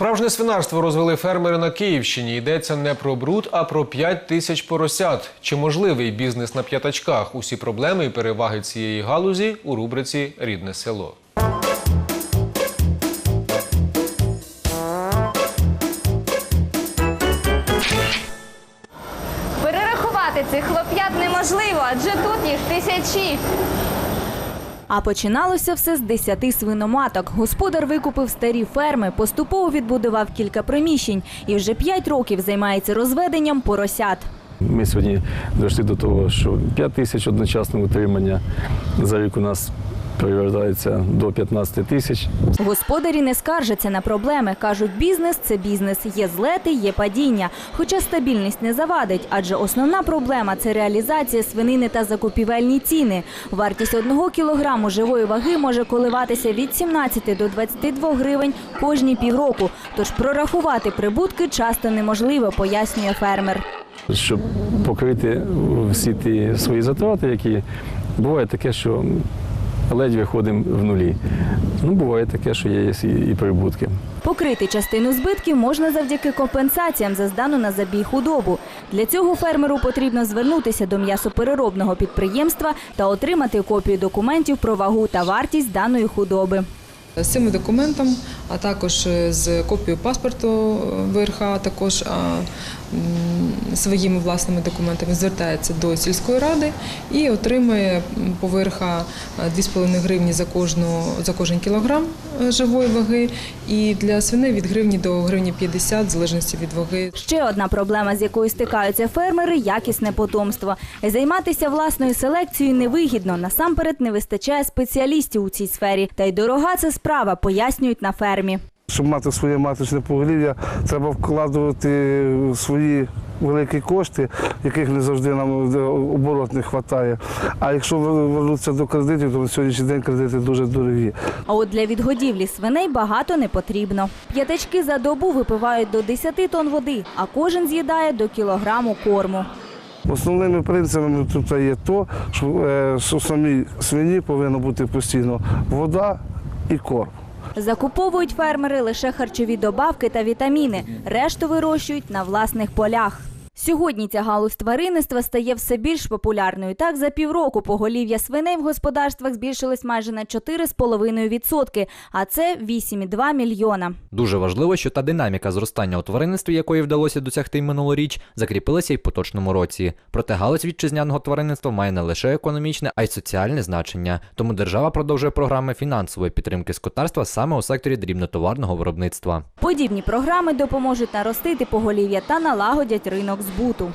Справжнє свинарство розвели фермери на Київщині. Йдеться не про бруд, а про 5 тисяч поросят. Чи можливий бізнес на п'ятачках? Усі проблеми і переваги цієї галузі у рубриці Рідне село. Перерахувати цих хлоп'ят неможливо, адже тут їх тисячі. А починалося все з 10 свиноматок. Господар викупив старі ферми, поступово відбудував кілька приміщень і вже 5 років займається розведенням поросят. Ми сьогодні дійшли до того, що 5 тисяч одночасного утримання за рік у нас перевертається до 15 тисяч. Господарі не скаржаться на проблеми. Кажуть, бізнес це бізнес. Є злети, є падіння. Хоча стабільність не завадить, адже основна проблема це реалізація свинини та закупівельні ціни. Вартість одного кілограму живої ваги може коливатися від 17 до 22 гривень кожні півроку. Тож прорахувати прибутки часто неможливо, пояснює фермер. Щоб покрити всі ті свої затрати, які буває таке, що ледь виходимо в нулі. Ну, буває таке, що є і, прибутки. Покрити частину збитків можна завдяки компенсаціям за здану на забій худобу. Для цього фермеру потрібно звернутися до м'ясопереробного підприємства та отримати копію документів про вагу та вартість даної худоби. З цими документом, а також е, з копією паспорту е, ВРХ, а також своїми власними документами звертається до сільської ради і отримує по ВРХ е, 2,5 гривні за, кожну, за кожен кілограм е, живої ваги, і для свиней від гривні до гривні 50, в залежності від ваги. Ще одна проблема, з якою стикаються фермери якісне потомство. Займатися власною селекцією невигідно. Насамперед не вистачає спеціалістів у цій сфері. Та й дорога це справа, пояснюють на фермі. Щоб мати своє маточне поголів'я, треба вкладувати свої великі кошти, яких не завжди нам оборот не вистачає. А якщо вернутися до кредитів, то на сьогоднішній день кредити дуже дорогі. А от для відгодівлі свиней багато не потрібно. П'ятачки за добу випивають до 10 тонн води, а кожен з'їдає до кілограму корму. Основними принципами тут є то, що, е, що самій свині повинна бути постійно вода і корм. Закуповують фермери лише харчові добавки та вітаміни. Решту вирощують на власних полях. Сьогодні ця галузь тваринництва стає все більш популярною. Так, за півроку поголів'я свиней в господарствах збільшилось майже на 4,5%, а це 8,2 мільйона. Дуже важливо, що та динаміка зростання у тваринництві, якої вдалося досягти минулоріч, закріпилася й в поточному році. Проте галузь вітчизняного тваринництва має не лише економічне, а й соціальне значення. Тому держава продовжує програми фінансової підтримки скотарства саме у секторі дрібнотоварного виробництва. Подібні програми допоможуть наростити поголів'я та налагодять ринок збуту.